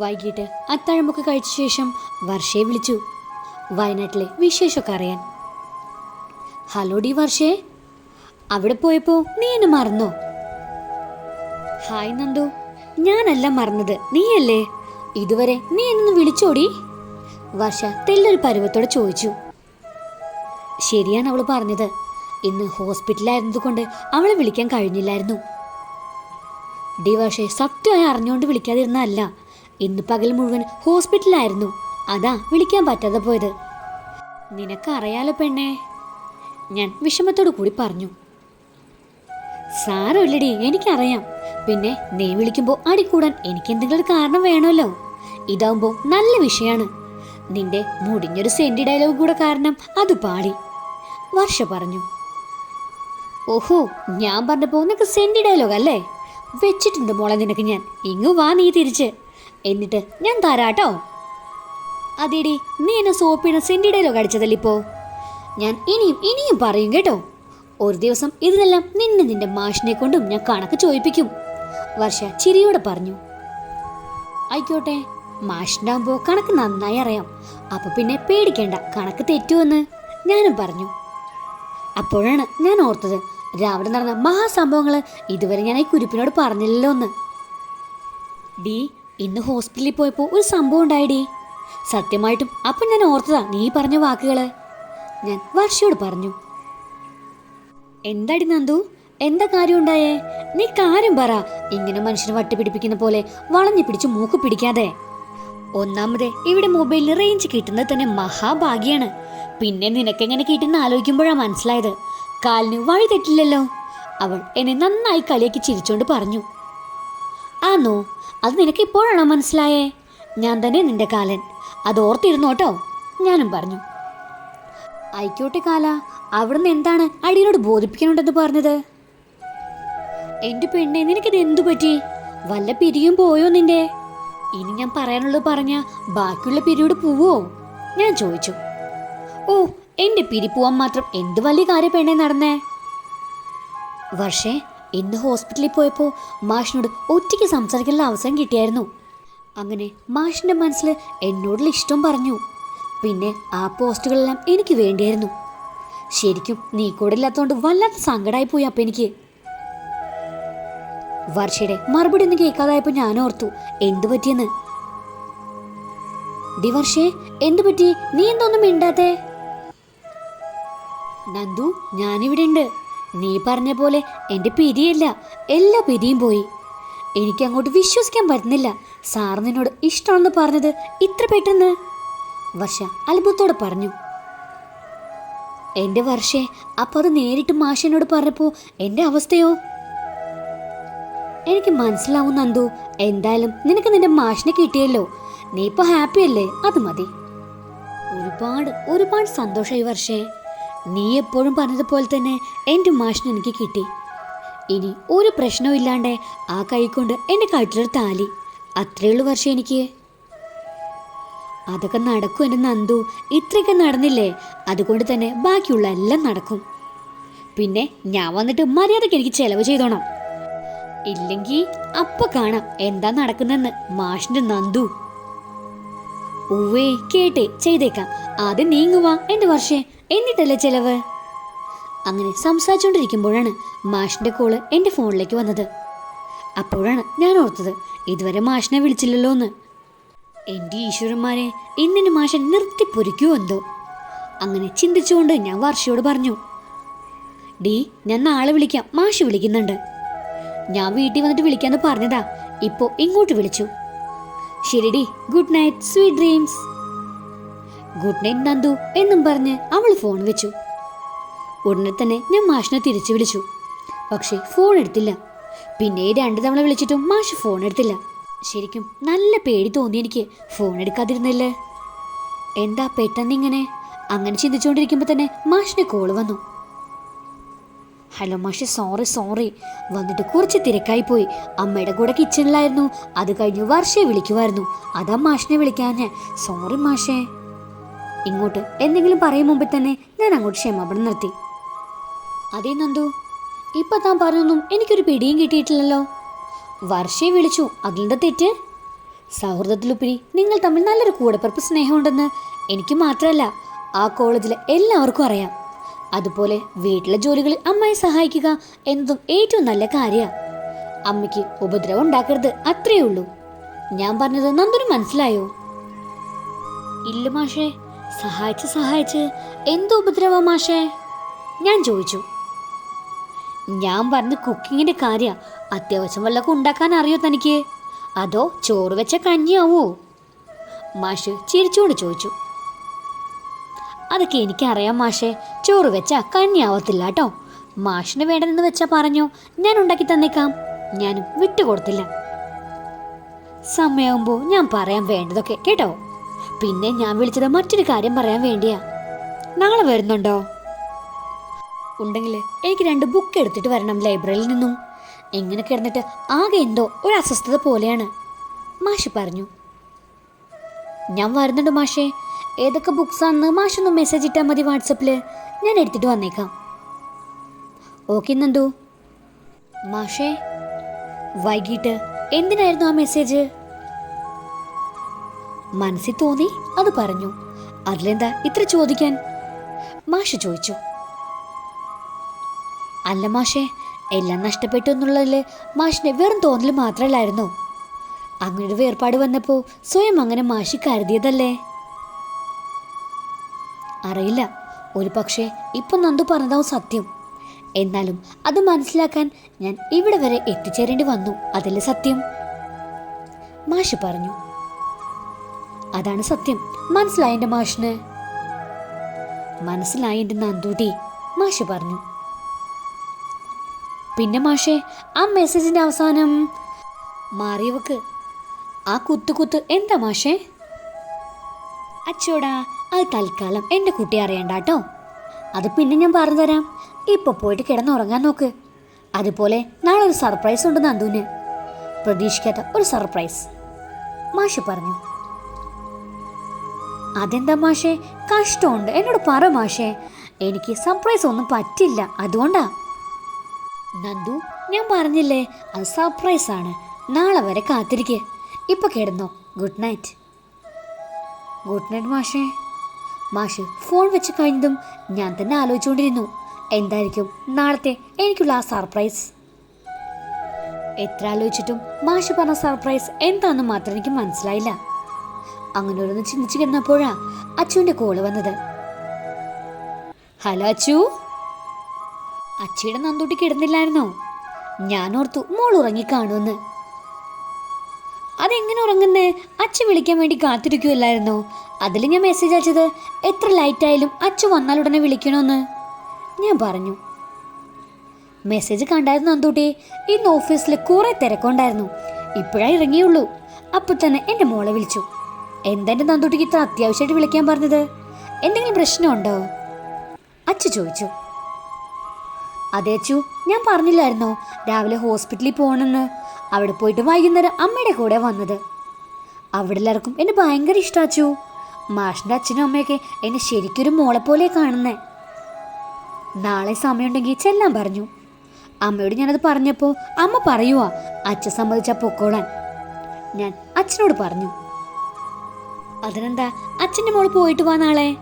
വൈകിട്ട് അത്താഴമൊക്കെ കഴിച്ച ശേഷം വർഷയെ വിളിച്ചു. വയനാട്ടിലെ വിശേഷമൊക്കെ അറിയാൻ. ഹലോ ഡി വർഷേ അവിടെ പോയപ്പോ നീ എന്നെ മറന്നോ? ഹായ് നന്ദു ഞാനല്ല മറന്നത് നീയല്ലേ? ഇതുവരെ നീ എന്നൊന്ന് വിളിച്ചോടി വർഷ തെല്ലൊരു പരുവത്തോടെ ചോദിച്ചു. ശരിയാണ് അവൾ പറഞ്ഞത് ഇന്ന് ഹോസ്പിറ്റലായിരുന്നതുകൊണ്ട് അവളെ വിളിക്കാൻ കഴിഞ്ഞില്ലായിരുന്നു. ഡി വർഷെ സത്യമായി അറിഞ്ഞുകൊണ്ട് വിളിക്കാതിരുന്നതല്ല ഇന്ന് പകൽ മുഴുവൻ ഹോസ്പിറ്റലായിരുന്നു അതാ വിളിക്കാൻ പറ്റാതെ പോയത്. നിനക്കറിയാലോ പെണ്ണേ ഞാൻ വിഷമത്തോടു കൂടി പറഞ്ഞു. സാരമില്ലടി എനിക്കറിയാം. പിന്നെ നീ വിളിക്കുമ്പോൾ അടിക്കൂടാൻ എനിക്ക് എന്തെങ്കിലും കാരണം വേണമല്ലോ. ഇതാവുമ്പോൾ നല്ല വിഷയമാണ് നിന്റെ മുടിഞ്ഞൊരു സെന്റി ഡയലോഗ് കൂടെ കാരണം അത് പാടി. വർഷ പറഞ്ഞു. ഓഹോ ഞാൻ പറഞ്ഞപ്പോ നിനക്ക് സെന്റി ഡയലോഗ് അല്ലേ? വെച്ചിട്ടുണ്ട് മോളെ നിനക്ക് ഞാൻ. ഇങ്ങു വാ നീ തിരിച്ച്. എന്നിട്ട് ഞാൻ തരാട്ടോ. അതേടി നീ എന്നെ സോപ്പിന് സെന്റി കടിച്ചതല്ലിപ്പോ? ഞാൻ ഇനിയും ഇനിയും പറയും കേട്ടോ. ഒരു ദിവസം ഇതിനെല്ലാം നിന്നെ നിന്റെ മാഷിനെ കൊണ്ടും ഞാൻ കണക്ക് ചോദിപ്പിക്കും. വർഷ ചിരിയോടെ പറഞ്ഞു. ആയിക്കോട്ടെ മാഷിന്റെ കണക്ക് നന്നായി അറിയാം. അപ്പൊ പിന്നെ പേടിക്കേണ്ട കണക്ക് തെറ്റുമെന്ന് ഞാനും പറഞ്ഞു. അപ്പോഴാണ് ഞാൻ ഓർത്തത് രാവിലെ നടന്ന മഹാസംഭവങ്ങൾ ഇതുവരെ ഞാൻ ഈ കുരിപ്പിനോട് പറഞ്ഞില്ലല്ലോ എന്ന് ഡി ഇന്ന് ഹോസ്പിറ്റലിൽ പോയപ്പോൾ ഒരു സംഭവം ഉണ്ടായിടി. സത്യമായിട്ടും അപ്പം ഞാൻ ഓർത്തതാ നീ പറഞ്ഞ വാക്കുകൾ. ഞാൻ വർഷയോട് പറഞ്ഞു. എന്താടി നന്ദു? എന്താ കാര്യം ഉണ്ടായേ? നീ കാര്യം പറ. ഇങ്ങനെ മനുഷ്യനെ വട്ടുപിടിപ്പിക്കുന്ന പോലെ വളഞ്ഞു പിടിച്ച് മൂക്ക് പിടിക്കാതെ. ഒന്നാമത് ഇവിടെ മൊബൈലിന് റേഞ്ച് കിട്ടുന്നത് തന്നെ മഹാഭാഗ്യാണ്. പിന്നെ നിനക്കെങ്ങനെ കിട്ടുന്ന ആലോചിക്കുമ്പോഴാ മനസ്സിലായത്. കാലിന് വഴി തെറ്റില്ലല്ലോ. അവൾ എന്നെ നന്നായി കളിയാക്കി ചിരിച്ചോണ്ട് പറഞ്ഞു. ആന്നോ അത് നിനക്ക് ഇപ്പോഴാണോ മനസ്സിലായേ? ഞാൻ തന്നെ നിന്റെ കാലൻ. അത് ഓർത്തിരുന്നോട്ടോ ഞാനും പറഞ്ഞു. ആയിക്കോട്ടെ കാല അവിടുന്ന് എന്താണ് അടിയനോട് ബോധിപ്പിക്കണുണ്ടെന്ന് പറഞ്ഞത്? എന്റെ പെണ്ണെ നിനക്കിത് എന്തു പറ്റി? വല്ല പിരിയും പോയോ നിന്റെ? ഇനി ഞാൻ പറയാനുള്ളത് പറഞ്ഞ ബാക്കിയുള്ള പിരിയോട് പോവോ? ഞാൻ ചോദിച്ചു. ഓ എന്റെ പിരി പോവാൻ മാത്രം എന്ത് വലിയ കാര്യം പെണ്ണെ നടന്നേ? വർഷേ ഇന്ന് ഹോസ്പിറ്റലിൽ പോയപ്പോൾ മാഷിനോട് ഒറ്റയ്ക്ക് സംസാരിക്കാനുള്ള അവസരം കിട്ടിയായിരുന്നു. അങ്ങനെ മാഷിന്റെ മനസ്സിൽ എന്നോടുള്ള ഇഷ്ടം പറഞ്ഞു. പിന്നെ ആ പോസ്റ്റുകളെല്ലാം എനിക്ക് വേണ്ടിയായിരുന്നു. ശരിക്കും നീ കൂടെ ഇല്ലാത്തതുകൊണ്ട് വല്ലാത്ത സങ്കടമായി പോയി അപ്പം എനിക്ക്. വർഷയുടെ മറുപടി ഒന്നും കേൾക്കാതായപ്പോൾ ഞാൻ ഓർത്തു എന്തു പറ്റിയെന്ന്. ഡി വർഷേ എന്തു പറ്റി? നീ എന്തൊന്നും മിണ്ടാത്തേ? നന്ദു ഞാനിവിടെ ഉണ്ട് നീ പറഞ്ഞ പോലെ എന്റെ പിരിയല്ല. എല്ലാ പിരിയും പോയി. എനിക്ക് അങ്ങോട്ട് വിശ്വസിക്കാൻ പറ്റുന്നില്ല. സാർ നിന്നോട് ഇഷ്ടമാണെന്ന് പറഞ്ഞത് ഇത്ര പെട്ടെന്ന്. വർഷ അത്ഭുതത്തോടെ പറഞ്ഞു. എന്റെ വർഷേ അപ്പോൾ അത് നേരിട്ട് മാഷിനോട് പറഞ്ഞപ്പോൾ എന്റെ അവസ്ഥയോ? എനിക്ക് മനസ്സിലാവും നന്ദു. എന്തായാലും നിനക്ക് നിന്റെ മാഷിനെ കിട്ടിയല്ലോ. നീ ഇപ്പൊ ഹാപ്പി അല്ലേ അത് മതി. ഒരുപാട് ഒരുപാട് സന്തോഷമായി വർഷേ. നീ എപ്പോഴും പറഞ്ഞതുപോലെ തന്നെ എന്റെ മാഷിനെനിക്ക് കിട്ടി. ഇനി ഒരു പ്രശ്നവും ഇല്ലാണ്ട് ആ കൈ കൊണ്ട് എന്റെ കാട്ടിലൊരു താലി. അത്രയുള്ളൂ വർഷം എനിക്ക്. അതൊക്കെ നടക്കും എന്റെ നന്ദു. ഇത്രയൊക്കെ നടന്നില്ലേ? അതുകൊണ്ട് തന്നെ ബാക്കിയുള്ള എല്ലാം നടക്കും. പിന്നെ ഞാൻ വന്നിട്ട് മര്യാദയ്ക്ക് എനിക്ക് ചെലവ് ചെയ്തോണം. ഇല്ലെങ്കിൽ അപ്പൊ കാണാം എന്താ നടക്കുന്നെന്ന് മാഷിന്റെ നന്ദു. ഉവ്വേ കേട്ടെ ചെയ്തേക്കാം. ആദ്യം നീങ്ങുവാ എന്റെ വർഷേ. എന്നിട്ടല്ലേ ചെലവ്? അങ്ങനെ സംസാരിച്ചുകൊണ്ടിരിക്കുമ്പോഴാണ് മാഷിന്റെ കോൾ എന്റെ ഫോണിലേക്ക് വന്നത്. അപ്പോഴാണ് ഞാൻ ഓർത്തത് ഇതുവരെ മാഷിനെ വിളിച്ചില്ലല്ലോ എന്ന്. എന്റെ ഈശ്വരന്മാരെ ഇന്നിന് മാഷൻ നിർത്തി പൊരിക്കുമോ എന്തോ? അങ്ങനെ ചിന്തിച്ചുകൊണ്ട് ഞാൻ വർഷയോട് പറഞ്ഞു ഡി ഞാൻ നാളെ വിളിക്കാം. മാഷ് വിളിക്കുന്നുണ്ട്. ഞാൻ വീട്ടിൽ വന്നിട്ട് വിളിക്കാമെന്ന് പറഞ്ഞതാ. ഇപ്പോൾ ഇങ്ങോട്ട് വിളിച്ചു. ശരി D good night sweet dreams. Good night Nandu എന്നും പറഞ്ഞ് അവൾ ഫോൺ വെച്ചു. ഉടനെ തന്നെ ഞാൻ മാഷിനെ തിരിച്ചു വിളിച്ചു. പക്ഷേ ഫോൺ എടുത്തില്ല. പിന്നെ രണ്ട് തവണ വിളിച്ചിട്ടും മാഷ് ഫോൺ എടുത്തില്ല. ശരിക്കും നല്ല പേടി തോന്നി എനിക്ക്. ഫോൺ എടുക്കാതിരുന്നില്ലേ. എന്താ പെട്ടെന്ന് ഇങ്ങനെ? അങ്ങനെ ചിന്തിച്ചുകൊണ്ടിരിക്കുമ്പോൾ തന്നെ മാഷിന് കോൾ വന്നു. ഹലോ മാഷെ സോറി സോറി വന്നിട്ട് കുറച്ച് തിരക്കായി പോയി. അമ്മയുടെ കൂടെ കിച്ചണിലായിരുന്നു അത് കഴിഞ്ഞ് വർഷയെ വിളിക്കുമായിരുന്നു. അതാ മാഷിനെ വിളിക്കാൻ. സോറി മാഷേ. ഇങ്ങോട്ട്. എന്തെങ്കിലും പറയും മുമ്പേ തന്നെ ഞാൻ അങ്ങോട്ട് ക്ഷമാപണം നിർത്തി. അതേ നന്ദു ഇപ്പൊ താൻ പറഞ്ഞൊന്നും എനിക്കൊരു പിടിയും കിട്ടിയിട്ടില്ലല്ലോ. വർഷയെ വിളിച്ചു അതിന്റെ തെറ്റ്? സൗഹൃദത്തിലുപരി നിങ്ങൾ തമ്മിൽ നല്ലൊരു കൂടപ്പിറപ്പ് സ്നേഹമുണ്ടെന്ന് എനിക്ക് മാത്രമല്ല ആ കോളേജിലെ എല്ലാവർക്കും അറിയാം. അതുപോലെ വീട്ടിലെ ജോലികളിൽ അമ്മയെ സഹായിക്കുക എന്നതും ഏറ്റവും നല്ല കാര്യമാണ് അമ്മയ്ക്ക് ഉപദ്രവം ഉണ്ടാക്കരുത് അത്രയേ ഉള്ളൂ. ഞാൻ പറഞ്ഞത് നന്ദൊരു മനസ്സിലായോ? ഇല്ല മാഷേ സഹായിച്ച് സഹായിച്ച് എന്ത് ഉപദ്രവം മാഷേ? ഞാൻ ചോദിച്ചു. ഞാൻ പറഞ്ഞ കുക്കിങ്ങിന്റെ കാര്യ അത്യാവശ്യം വല്ലതൊക്കെ ഉണ്ടാക്കാൻ അറിയോ തനിക്ക്? അതോ ചോറ് വെച്ച കഞ്ഞിയാവോ? മാഷ് ചിരിച്ചുകൊണ്ട് ചോദിച്ചു. അതൊക്കെ എനിക്കറിയാം മാഷേ ചോറ് വെച്ച കഞ്ഞിയാവത്തില്ല കേട്ടോ. മാഷിന് വേണ്ടതെന്ന് വെച്ചാൽ പറഞ്ഞു ഞാൻ ഉണ്ടാക്കി തന്നേക്കാം. ഞാനും വിട്ടുകൊടുത്തില്ല. സമയമാകുമ്പോൾ ഞാൻ പറയാൻ വേണ്ടതൊക്കെ കേട്ടോ. പിന്നെ ഞാൻ വിളിച്ചത് മറ്റൊരു കാര്യം പറയാൻ വേണ്ടിയാ. നാളെ വരുന്നുണ്ടോ? ഉണ്ടെങ്കിൽ എനിക്ക് രണ്ട് ബുക്ക് എടുത്തിട്ട് വരണം ലൈബ്രറിയിൽ നിന്നും. എങ്ങനെ കിടന്നിട്ട് ആകെ എന്തോ ഒരു അസ്വസ്ഥത പോലെയാണ്. മാഷ് പറഞ്ഞു. ഞാൻ വരുന്നുണ്ട് മാഷേ. ഏതൊക്കെ ബുക്സ് ആണെന്ന് മാഷൊന്ന് മെസ്സേജ് ഇട്ടാൽ മതി വാട്സപ്പിൽ ഞാൻ എടുത്തിട്ട് വന്നേക്കാം. ഓക്കെ നന്ദു. മാഷേ വൈകിട്ട് എന്തിനായിരുന്നു ആ മെസ്സേജ് മനസ്സിൽ തോന്നി അത് പറഞ്ഞു. അതിലെന്താ ഇത്ര ചോദിക്കാൻ? മാഷ് ചോദിച്ചു. അല്ല മാഷേ എല്ലാം നഷ്ടപ്പെട്ടു എന്നുള്ളതിൽ മാഷിനെ വെറും തോന്നൽ മാത്രമല്ലായിരുന്നു. അങ്ങനെ ഒരു വേർപാട് വന്നപ്പോൾ സ്വയം അങ്ങനെ മാഷി കരുതിയതല്ലേ? അറിയില്ല. ഒരു പക്ഷേ ഇപ്പം നന്ദു പറഞ്ഞതാവും സത്യം. എന്നാലും അത് മനസ്സിലാക്കാൻ ഞാൻ ഇവിടെ വരെ എത്തിച്ചേരേണ്ടി വന്നു. അതല്ലേ സത്യം? മാഷ് പറഞ്ഞു. അതാണ് സത്യം. മനസ്സിലായി എന്റെ മാഷിന്? മനസ്സിലായി എന്റെ നന്ദൂട്ടി മാഷ് പറഞ്ഞു. പിന്നെ മാഷെ ആ മെസ്സേജിന്റെ അവസാനം മാറിയവക്ക് ആ കുത്തു കുത്ത് എന്താ മാഷേ? അച്ചോടാ അത് തൽക്കാലം എന്റെ കുട്ടി അറിയണ്ട കേട്ടോ. അത് പിന്നെ ഞാൻ പറഞ്ഞു തരാം ഇപ്പൊ പോയിട്ട് കിടന്നുറങ്ങാൻ നോക്ക്. അതുപോലെ നാളെ ഒരു സർപ്രൈസ് ഉണ്ട് നന്ദുവിന്. പ്രതീക്ഷിക്കാത്ത ഒരു സർപ്രൈസ് മാഷ് പറഞ്ഞു. അതെന്താ മാഷേ? കഷ്ടമുണ്ട്. എന്നോട് പറ മാഷേ. എനിക്ക് സർപ്രൈസ് ഒന്നും പറ്റില്ല. അതുകൊണ്ടാ. നന്ദു ഞാൻ പറഞ്ഞില്ലേ? അത് സർപ്രൈസ് ആണ്. നാളെ വരെ കാത്തിരിക്കേ. ഇപ്പൊ കിടന്നോ. ഗുഡ് നൈറ്റ് ഗുഡ് നൈറ്റ് മാഷേ. മാഷ് ഫോൺ വെച്ച് കഴിഞ്ഞതും ഞാൻ തന്നെ ആലോചിച്ചുകൊണ്ടിരുന്നു. എന്തായിരിക്കും നാളത്തെ എനിക്കുള്ള ആ സർപ്രൈസ് എത്ര ആലോചിച്ചിട്ടും മാഷ് പറഞ്ഞ സർപ്രൈസ് എന്താണെന്ന് മാത്രം എനിക്ക് മനസ്സിലായില്ല. അങ്ങനെ ഓരോന്ന് ചിന്തിച്ചു കിടന്നപ്പോഴാ അച്ചുവിന്റെ കോൾ വന്നത്. ഹലോ അച്ചു. അച്ചിയുടെ നന്തൂട്ടി കിടന്നില്ലായിരുന്നോ? ഞാൻ ഓർത്തു മോൾ ഉറങ്ങി കാണുമെന്ന്. അതെങ്ങനെ ഉറങ്ങുന്നേ? അച്ഛൻ വിളിക്കാൻ വേണ്ടി കാത്തിരിക്കുമല്ലായിരുന്നോ അതിൽ ഞാൻ മെസ്സേജ് അയച്ചത് എത്ര ലൈറ്റ് ആയാലും അച്ഛ വന്നാൽ ഉടനെ വിളിക്കണമെന്ന് ഞാൻ പറഞ്ഞു. മെസ്സേജ് കണ്ടായിരുന്നു അന്തൂട്ടി ഇന്ന് ഓഫീസിൽ കുറെ തിരക്കുണ്ടായിരുന്നു. ഇപ്പോഴാണ് ഇറങ്ങിയുള്ളൂ. അപ്പോൾ തന്നെ എന്റെ മോളെ വിളിച്ചു. എന്താ നന്ദുട്ടിക്ക് ഇത്ര അത്യാവശ്യമായിട്ട് വിളിക്കാൻ പറഞ്ഞത്? എന്തെങ്കിലും പ്രശ്നമുണ്ടോ? അച്ചു ചോദിച്ചു. അതെ അച്ചു ഞാൻ പറഞ്ഞില്ലായിരുന്നോ? രാവിലെ ഹോസ്പിറ്റലിൽ പോകണമെന്ന്. അവിടെ പോയിട്ട് വൈകുന്നേരം അമ്മയുടെ കൂടെ വന്നത്. അവിടെ എല്ലാവർക്കും എന്നെ ഭയങ്കര ഇഷ്ടാച്ചു മാഷിന്റെ അച്ഛനും അമ്മയൊക്കെ എന്നെ ശരിക്കൊരു മോളെ പോലെ കാണുന്നേ. നാളെ സമയമുണ്ടെങ്കിൽ ചെല്ലാൻ പറഞ്ഞു. അമ്മയോട് ഞാനത് പറഞ്ഞപ്പോൾ അമ്മ പറയുവാ അച്ഛൻ സമ്മതിച്ചാൽ പൊക്കോളാൻ. ഞാൻ അച്ഛനോട് പറഞ്ഞു. അതിനെന്താ? അച്ഛന്റെ മോൾ പോയിട്ട് വാ നാളെ.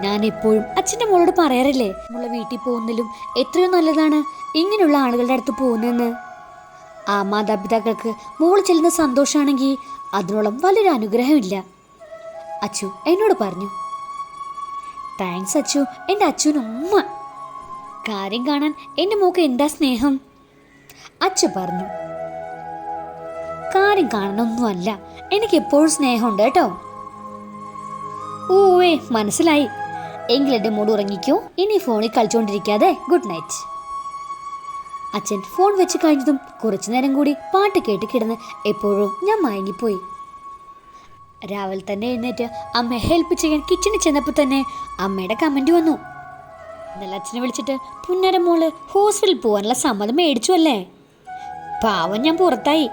ഞാൻ എപ്പോഴും അച്ഛന്റെ മോളോട് പറയാറില്ലേ? നമ്മളെ വീട്ടിൽ പോകുന്നതിലും എത്രയോ നല്ലതാണ് ഇങ്ങനെയുള്ള ആളുകളുടെ അടുത്ത് പോകുന്നതെന്ന്. ആ മാതാപിതാക്കൾക്ക് മോൾ ചെല്ലുന്ന സന്തോഷമാണെങ്കിൽ അതിനോളം വലിയൊരു അനുഗ്രഹമില്ല. അച്ചു എന്നോട് പറഞ്ഞു. താങ്ക്സ് അച്ചു. എന്റെ അച്ഛനുമ്മ കാര്യം കാണാൻ എന്റെ മോക്ക് എന്താ സ്നേഹം? അച്ഛ പറഞ്ഞു. കാര്യം കാണണമൊന്നുമല്ല എനിക്ക് എപ്പോഴും സ്നേഹമുണ്ട് കേട്ടോ. ഓവേ മനസ്സിലായി. എങ്കിലെന്റെ മൂട് ഉറങ്ങിക്കോ. ഇനി ഫോണിൽ കളിച്ചുകൊണ്ടിരിക്കാതെ ഗുഡ് നൈറ്റ് അച്ഛൻ ഫോൺ വെച്ച് കഴിഞ്ഞതും കുറച്ചു നേരം കൂടി പാട്ട് കേട്ട് കിടന്ന് എപ്പോഴും ഞാൻ മയങ്ങിപ്പോയി. രാവിലെ തന്നെ എഴുന്നേറ്റ് അമ്മയെ ഹെൽപ്പ് ചെയ്യാൻ കിച്ചണിൽ ചെന്നപ്പോൾ തന്നെ അമ്മയുടെ കമന്റ് വന്നു. ഇന്നലെ അച്ഛനെ വിളിച്ചിട്ട് പുന്നര മോൾ ഹോസ്റ്റലിൽ പോകാനുള്ള സമ്മതം മേടിച്ചു അല്ലേ? പാവം ഞാൻ പുറത്തായി.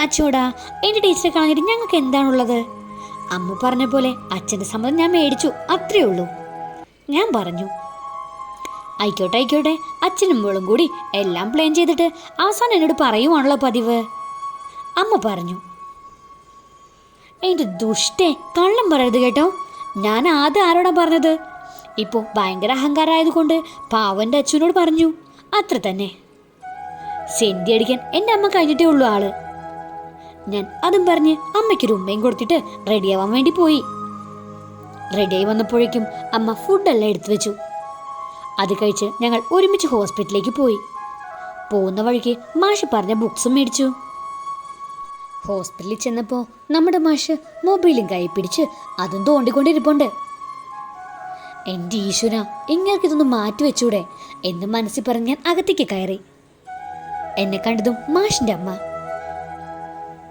അച്ചോടാ എന്റെ ടീച്ചറെ കളഞ്ഞിട്ട് ഞങ്ങൾക്ക് എന്താണുള്ളത്? അമ്മ പറഞ്ഞ പോലെ അച്ഛന്റെ സമ്മതം ഞാൻ മേടിച്ചു അത്രേ ഉള്ളൂ. ഞാൻ പറഞ്ഞു ആയിക്കോട്ടെ ആയിക്കോട്ടെ അച്ഛനും മോളും കൂടി എല്ലാം പ്ലാൻ ചെയ്തിട്ട് അവസാനം എന്നോട് പറയുവാണല്ലോ പതിവ്. അമ്മ പറഞ്ഞു എന്റെ ദുഷ്ടേ കള്ളം പറയരുത് കേട്ടോ. ഞാൻ ആദ്യം ആരോടാ പറഞ്ഞത്? ഇപ്പോൾ ഭയങ്കര അഹങ്കാരമായതുകൊണ്ട് പാവന്റെ അച്ഛനോട് പറഞ്ഞു അത്ര തന്നെ സെന്തി അടിക്കാൻ എന്റെ അമ്മ കഴിഞ്ഞിട്ടേ ഉള്ളൂ ആൾ. ഞാൻ അതും പറഞ്ഞ് അമ്മയ്ക്കൊരു ഉമ്മയും കൊടുത്തിട്ട് റെഡിയാവാൻ വേണ്ടി പോയി. റെഡിയായി വന്നപ്പോഴേക്കും അമ്മ ഫുഡെല്ലാം എടുത്തു വെച്ചു. അത് കഴിച്ച് ഞങ്ങൾ ഒരുമിച്ച് ഹോസ്പിറ്റലിലേക്ക് പോയി. പോകുന്ന വഴിക്ക് മാഷ് പറഞ്ഞ ബുക്സും മേടിച്ചു. ഹോസ്പിറ്റലിൽ ചെന്നപ്പോൾ നമ്മുടെ മാഷ് മൊബൈലും കൈ പിടിച്ച് അതും തോണ്ടിക്കൊണ്ടിരിപ്പുണ്ട്. എന്റെ ഈശ്വര ഇതൊന്ന് മാറ്റി വെച്ചൂടെ? എന്ന് മനസ്സിൽ പറഞ്ഞ് ഞാൻ അകത്തേക്ക് കയറി. എന്നെ കണ്ടതും മാഷിന്റെ അമ്മ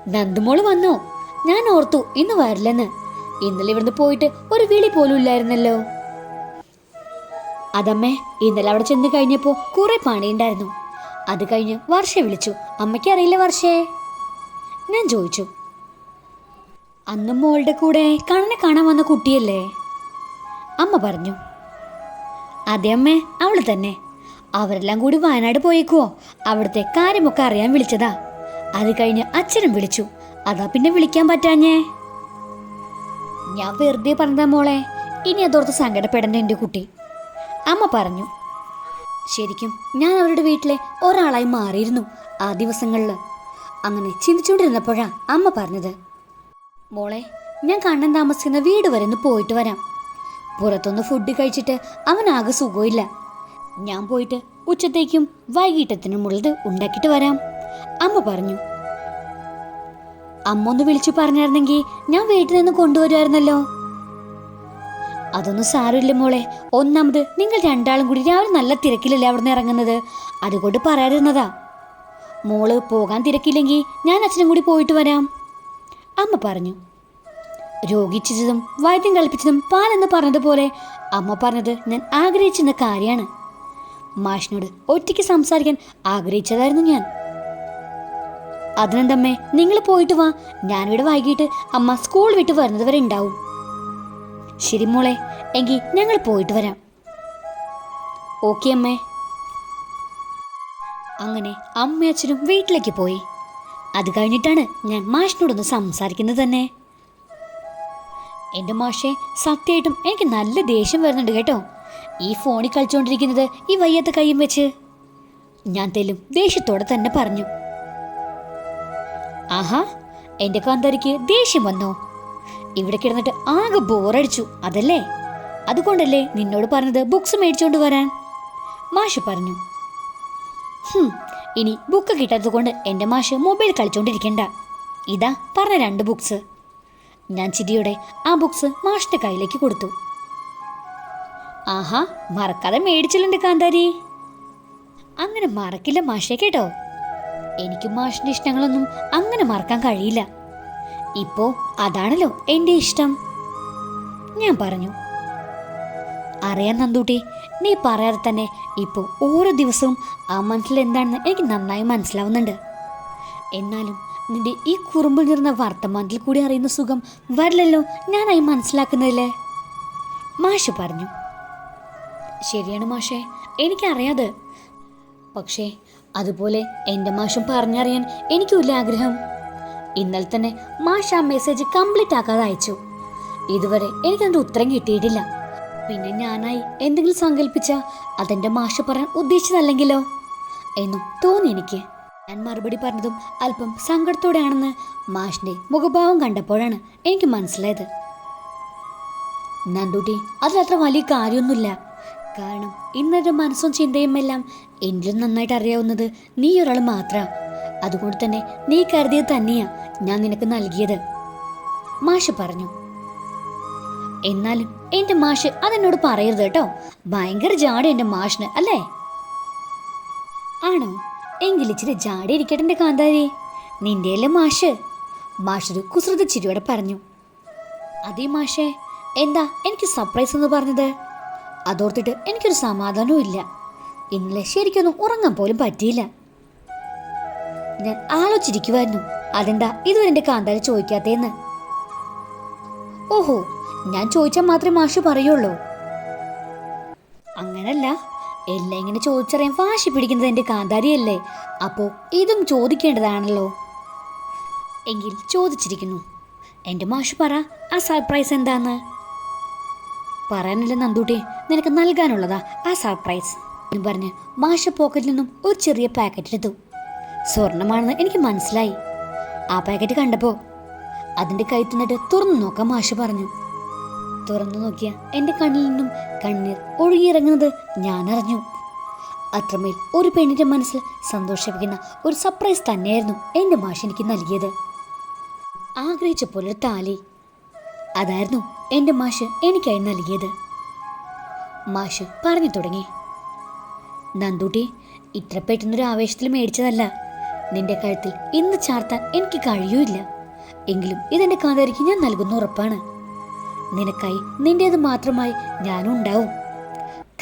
നന്ദുമോൾ വന്നോ. ഞാൻ ഓർത്തു ഇന്ന് വരില്ലെന്ന്. ഇന്നലെ ഇവിടുന്ന് പോയിട്ട് ഒരു വിളി പോലും ഇല്ലായിരുന്നല്ലോ. അതമ്മേ ഇന്നലെ അവിടെ ചെന്ന് കഴിഞ്ഞപ്പോ കുറെ പണിയുണ്ടായിരുന്നു. അത് കഴിഞ്ഞ് വർഷ വിളിച്ചു. അമ്മയ്ക്ക് അറിയില്ല വർഷേ? ഞാൻ ചോദിച്ചു. അന്ന് മോളുടെ കൂടെ കണ്ണനെ കാണാൻ വന്ന കുട്ടിയല്ലേ? അമ്മ പറഞ്ഞു. അതെ അമ്മേ അവൾ തന്നെ. അവരെല്ലാം കൂടി വയനാട് പോയേക്കുവോ? അവിടുത്തെ കാര്യമൊക്കെ അറിയാൻ വിളിച്ചതാ. അത് കഴിഞ്ഞ് അച്ഛനും വിളിച്ചു. അതാ പിന്നെ വിളിക്കാൻ പറ്റാഞ്ഞേ? ഞാൻ വെറുതെ പറഞ്ഞ മോളെ. ഇനി അതോർത്ത് സങ്കടപ്പെടേണ്ട എന്റെ കുട്ടി. അമ്മ പറഞ്ഞു ശരിക്കും ഞാൻ അവരുടെ വീട്ടിലെ ഒരാളായി മാറിയിരുന്നു ആ ദിവസങ്ങളിൽ അങ്ങനെ ചിന്തിച്ചുകൊണ്ടിരുന്നപ്പോഴാ അമ്മ പറഞ്ഞത് മോളെ ഞാൻ കണ്ണൻ താമസിക്കുന്ന വീട് വരെ ഒന്ന് പോയിട്ട് വരാം. പുറത്തൊന്ന് ഫുഡ് കഴിച്ചിട്ട് അവനാകെ സുഖമില്ല. ഞാൻ പോയിട്ട് ഉച്ചത്തേക്കും വൈകിട്ടത്തിനുമുള്ളത് ഉണ്ടാക്കിയിട്ട് വരാം. അമ്മ പറഞ്ഞു. അമ്മ ഒന്ന് വിളിച്ചു പറഞ്ഞായിരുന്നെങ്കിൽ ഞാൻ വീട്ടിൽ നിന്ന് കൊണ്ടുവരുമായിരുന്നല്ലോ. അതൊന്നും സാരമില്ല മോളെ. ഒന്നാമത് നിങ്ങൾ രണ്ടാളും കൂടി രാവിലെ നല്ല തിരക്കിലല്ലേ അവിടെ നിന്ന് ഇറങ്ങുന്നത്? അതുകൊണ്ട് പറയാതിരുന്നതാ. മോൾ പോകാൻ തിരക്കില്ലെങ്കിൽ ഞാൻ അച്ഛനും കൂടി പോയിട്ട് വരാം. അമ്മ പറഞ്ഞു. രോഗിച്ചതും വൈദ്യം കളിപ്പിച്ചതും പാലെന്ന് പറഞ്ഞതുപോലെ അമ്മ പറഞ്ഞത് ഞാൻ ആഗ്രഹിച്ചിരുന്ന കാര്യമാണ്. മാഷിനോട് ഒറ്റയ്ക്ക് സംസാരിക്കാൻ ആഗ്രഹിച്ചതായിരുന്നു ഞാൻ. അതിനെന്തമ്മേ നിങ്ങൾ പോയിട്ട് വാ. ഞാനിവിടെ വൈകിട്ട് അമ്മ സ്കൂൾ വിട്ട് വരുന്നതുവരെ ഉണ്ടാവും. ശരി മോളെ എങ്കിൽ ഞങ്ങൾ പോയിട്ട് വരാം. ഓക്കെ അമ്മേ. അങ്ങനെ അമ്മയച്ഛനും വീട്ടിലേക്ക് പോയി. അത് കഴിഞ്ഞിട്ടാണ് ഞാൻ മാഷിനോടൊന്ന് സംസാരിക്കുന്നത് തന്നെ. എന്റെ മാഷെ സത്യമായിട്ടും എനിക്ക് നല്ല ദേഷ്യം വരുന്നുണ്ട് കേട്ടോ. ഈ ഫോണിൽ കളിച്ചുകൊണ്ടിരിക്കുന്നത് ഈ വയ്യാത്ത കൈയും വെച്ച്. ഞാൻ തെല്ലും ദേഷ്യത്തോടെ തന്നെ പറഞ്ഞു. ആഹാ എന്റെ കാന്താരിക്ക് ദേഷ്യം വന്നു. ഇവിടെ കിടന്നിട്ട് ആകെ ബോറടിച്ചു അതല്ലേ? അതുകൊണ്ടല്ലേ നിന്നോട് പറഞ്ഞത് ബുക്സ് മേടിച്ചുകൊണ്ട് വരാൻ? മാഷ് പറഞ്ഞു "ഹും, ഇനി ബുക്ക് കിട്ടാത്തത് കൊണ്ട് എന്റെ മാഷ് മൊബൈൽ കളിച്ചോണ്ടിരിക്കണ്ട. ഇതാ പറഞ്ഞ രണ്ട് ബുക്സ് ഞാൻ ചിരിയോടെ ആ ബുക്സ് മാഷിന്റെ കയ്യിലേക്ക് കൊടുത്തു. ആഹാ മറക്കാതെ മേടിച്ചില്ലുണ്ട് കാന്താരി. അങ്ങനെ മറക്കില്ല മാഷേ കേട്ടോ. എനിക്ക് മാഷിന്റെ ഇഷ്ടങ്ങളൊന്നും അങ്ങനെ മറക്കാൻ കഴിയില്ല. ഇപ്പോ അതാണല്ലോ എന്റെ ഇഷ്ടം. ഞാൻ പറഞ്ഞു അറിയാൻ നന്ദൂട്ടി നീ പറയാതെ തന്നെ ഇപ്പോൾ ഓരോ ദിവസവും ആ മനസ്സിൽ എന്താണെന്ന് എനിക്ക് നന്നായി മനസ്സിലാവുന്നുണ്ട്. എന്നാലും നിന്റെ ഈ കുറുമ്പിൽ നിറഞ്ഞ വർത്തമാനത്തിൽ കൂടി അറിയുന്ന സുഖം വരില്ലല്ലോ ഞാനായി മനസ്സിലാക്കുന്നതില്ലേ മാഷ് പറഞ്ഞു ശരിയാണ് മാഷേ എനിക്കറിയാതെ. പക്ഷേ അതുപോലെ എന്റെ മാഷും പറഞ്ഞറിയാൻ എനിക്കുമില്ല ആഗ്രഹം ഇന്നലെ തന്നെ മാഷ് ആ മെസ്സേജ് കംപ്ലീറ്റ് ആക്കാതെ അയച്ചു. ഇതുവരെ എനിക്കതിന്റെ ഉത്തരം കിട്ടിയിട്ടില്ല. പിന്നെ ഞാനായി എന്തെങ്കിലും സങ്കല്പിച്ച അതെന്റെ മാഷ് പറയാൻ ഉദ്ദേശിച്ചതല്ലെങ്കിലോ? എന്നും തോന്നി എനിക്ക്. ഞാൻ മറുപടി പറഞ്ഞതും അല്പം സങ്കടത്തോടെയാണെന്ന് മാഷിന്റെ മുഖഭാവം കണ്ടപ്പോഴാണ് എനിക്ക് മനസ്സിലായത്. നന്ദുട്ടി അതിലത്ര വലിയ കാര്യമൊന്നുമില്ല. കാരണം ഇന്നൊരു മനസ്സും ചിന്തയും എല്ലാം എന്നിലും നന്നായിട്ട് അറിയാവുന്നത് നീ ഒരാൾ മാത്ര. അതുകൊണ്ട് തന്നെ നീ കരുതിയത് തന്നെയാ ഞാൻ നിനക്ക് നൽകിയത്. മാഷ് പറഞ്ഞു. എന്നാലും എന്റെ മാഷ് അതെന്നോട് പറയരുത് കേട്ടോ. ഭയങ്കര ജാടി എന്റെ മാഷിന് അല്ലേ? ആണോ? എങ്കിൽ ഇച്ചിരി ജാട ഇരിക്കട്ടെ എന്റെ കാന്താരി. നിന്റെയല്ലേ മാഷ്? മാഷൊരു കുസൃത ചിരിയോടെ പറഞ്ഞു. അതേ മാഷേ എന്താ എനിക്ക് സർപ്രൈസ് എന്ന് പറഞ്ഞത്? അതോർത്തിട്ട് എനിക്കൊരു സമാധാനവും ഇല്ല. ഇന്നലെ ശരിക്കൊന്നും ഉറങ്ങാൻ പോലും പറ്റിയില്ല. ഞാൻ ആലോചിച്ചിരിക്കുമായിരുന്നു അതെന്താ ഇതുവരെ എന്റെ കാന്താരി ചോദിക്കാത്തേന്ന് ഓഹോ ഞാൻ ചോദിച്ചാൽ മാത്രമേ മാഷ് പറയുള്ളൂ. അങ്ങനല്ല എല്ലാം ഇങ്ങനെ ചോദിച്ചറിയാൻ വാശി പിടിക്കുന്നത് എന്റെ കാന്താരിയല്ലേ. അപ്പോ ഇതും ചോദിക്കേണ്ടതാണല്ലോ. എങ്കിൽ ചോദിച്ചിരിക്കുന്നു. എന്റെ മാഷ് പറ ആ സർപ്രൈസ് എന്താന്ന്? പറയാനില്ല നന്ദൂട്ടി നിനക്ക് നൽകാനുള്ളതാ ആ സർപ്രൈസ്. എന്ന് പറഞ്ഞ് മാഷ പോക്കറ്റിൽ നിന്നും ഒരു ചെറിയ പാക്കറ്റ് എടുത്തു. സ്വർണമാണെന്ന് എനിക്ക് മനസ്സിലായി. ആ പാക്കറ്റ് കണ്ടപ്പോ അതിന്റെ കൈ തന്നിട്ട് തുറന്നു നോക്കാൻ മാഷ പറഞ്ഞു. തുറന്നു നോക്കിയ എന്റെ കണ്ണിൽ നിന്നും കണ്ണീർ ഒഴുകിയിറങ്ങുന്നത് ഞാൻ അറിഞ്ഞു. അത്രമേൽ ഒരു പെണ്ണിന്റെ മനസ്സിൽ സന്തോഷിപ്പിക്കുന്ന ഒരു സർപ്രൈസ് തന്നെയായിരുന്നു എന്റെ മാഷ് എനിക്ക് നൽകിയത്. ആഗ്രഹിച്ച പോലെ താലി. അതായിരുന്നു എന്റെ മാഷ് എനിക്കായി നൽകിയത്. മാഷ് പറഞ്ഞു തുടങ്ങി. നന്ദൂട്ടി ഇത്ര പെട്ടെന്നൊരു ആവേശത്തിൽ മേടിച്ചതല്ല. നിന്റെ കഴുത്തിൽ ഇന്ന് ചാർത്താൻ എനിക്ക് കഴിയൂല്ല. എങ്കിലും ഇതെന്റെ കാതരിക്ക് ഞാൻ നൽകുന്ന ഉറപ്പാണ്. നിനക്കായി നിന്റേത് മാത്രമായി ഞാനും ഉണ്ടാവും.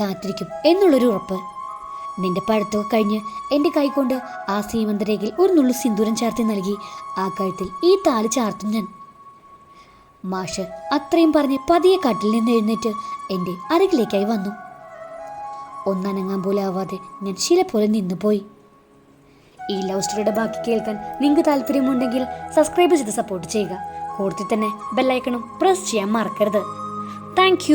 കാത്തിരിക്കും എന്നുള്ളൊരു ഉറപ്പ്. നിന്റെ പഴുത്തൊക്കെ കഴിഞ്ഞ് എന്റെ കൈകൊണ്ട് ആ സീമന്തരേഖയിൽ ഒരു നുള്ളു സിന്ദൂരം ചാർത്തി നൽകി ആ കഴുത്തിൽ ഈ താൽ ചാർത്തും ഞാൻ. മാഷ് അത്രയും പറഞ്ഞ് പതിയെ കട്ടിൽ നിന്ന് എഴുന്നേറ്റ് എന്റെ അരകിലേക്കായി വന്നു. ഒന്നനങ്ങാൻ പോലും ആവാതെ ഞാൻ ശീല പോലെ നിന്നുപോയി. ഈ ലവ് സ്റ്റോറിയുടെ ബാക്കി കേൾക്കാൻ നിങ്ങൾക്ക് താല്പര്യമുണ്ടെങ്കിൽ സബ്സ്ക്രൈബ് ചെയ്ത് സപ്പോർട്ട് ചെയ്യുക. കൂടുതൽ തന്നെ ബെല്ലൈക്കണും പ്രസ് ചെയ്യാൻ മറക്കരുത്. താങ്ക്